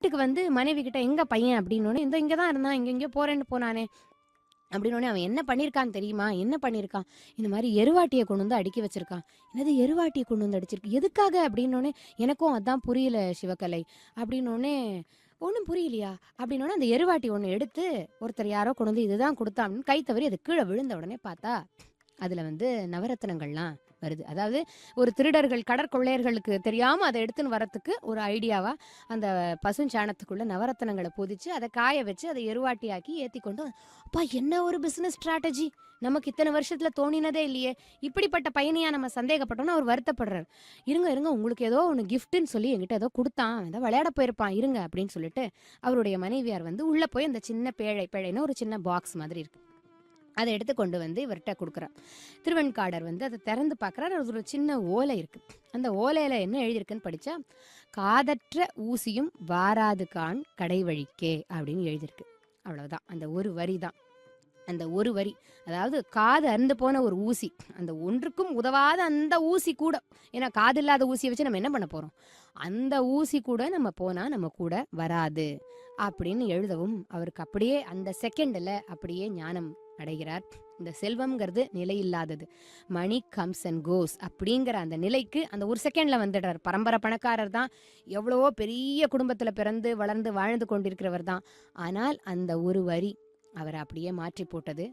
வீட்டுக்கு வந்து மனைவி கிட்ட எங்க பையன்? அப்படின்னு இந்த இங்கே தான் இருந்தான். இங்கே இங்கே போறேன்னு போனானே. அப்படின்னு அவன் என்ன பண்ணியிருக்கான்னு தெரியுமா? என்ன பண்ணியிருக்கான் இந்த மாதிரி எருவாட்டியை கொண்டு வந்து அடுக்கி வச்சிருக்கான். என்னது எருவாட்டியை கொண்டு வந்து அடிச்சிருக்கு? எதுக்காக? அப்படின்னோடனே எனக்கும் அதான் புரியல சிவகலை அப்படின்னோடனே ஒன்றும் புரியலையா? அப்படின்னோடனே அந்த எருவாட்டி ஒன்று எடுத்து ஒருத்தர் யாரோ கொண்டு வந்து இதுதான் கொடுத்தான் அப்படின்னு கை தவறி அது கீழே விழுந்த உடனே பார்த்தா அதில் வந்து நவரத்னங்கள்லாம் வருது. அதாவது ஒரு திருடர்கள் கடற்கொள்ளையர்களுக்கு தெரியாமல் அதை எடுத்துன்னு வரத்துக்கு ஒரு ஐடியாவா அந்த பசுஞ்சாணத்துக்குள்ள நவரத்தனங்களை பொதிச்சு அதை காய வச்சு அதை எருவாட்டியாக்கி ஏற்றி கொண்டு அப்பா என்ன ஒரு பிஸ்னஸ் ஸ்ட்ராட்டஜி நமக்கு இத்தனை வருஷத்துல தோணினதே இல்லையே. இப்படிப்பட்ட பயணியாக நம்ம சந்தேகப்பட்டோம்னு அவர் வருத்தப்படுறார். இருங்க இருங்க உங்களுக்கு ஏதோ ஒன்று கிஃப்ட்னு சொல்லி என்கிட்ட ஏதோ கொடுத்தான். அவன் ஏதோ விளையாட போயிருப்பான். இருங்க அப்படின்னு சொல்லிட்டு அவருடைய மனைவியார் வந்து உள்ள போய் அந்த சின்ன பேழை பேழைன்னு ஒரு சின்ன பாக்ஸ் மாதிரி இருக்கு. அதை எடுத்து கொண்டு வந்து இவர்கிட்ட கொடுக்குறார் திருவெண்காடர் வந்து அதை திறந்து பார்க்குறாரு. அது ஒரு சின்ன ஓலை இருக்குது அந்த ஓலையில் என்ன எழுதியிருக்குன்னு படித்தா காதற்ற ஊசியும் வாராது கான் கடை வழிக்கே அப்படின்னு எழுதியிருக்கு. அவ்வளவுதான். அந்த ஒரு வரி தான். அந்த ஒரு வரி அதாவது காது அறுந்து போன ஒரு ஊசி அந்த ஒன்றுக்கும் உதவாத அந்த ஊசி கூட ஏன்னா காது இல்லாத ஊசியை வச்சு நம்ம என்ன பண்ண போகிறோம் அந்த ஊசி கூட நம்ம போனால் நம்ம கூட வராது அப்படின்னு எழுதவும் அவருக்கு அப்படியே அந்த செகண்டில் அப்படியே ஞானம் அடைகிறார். இந்த செல்வம்ங்கிறது நிலையில்லாதது. மணி கம்ஸ் அண்ட் கோஸ் அப்படிங்கிற அந்த நிலைக்கு அந்த ஒரு செகண்டில் வந்துடுறார். பரம்பரை பணக்காரர் தான். எவ்வளவோ பெரிய குடும்பத்தில் பிறந்து வளர்ந்து வாழ்ந்து கொண்டிருக்கிறவர் தான். ஆனால் அந்த ஒரு வரி அவரை அப்படியே மாற்றி போட்டது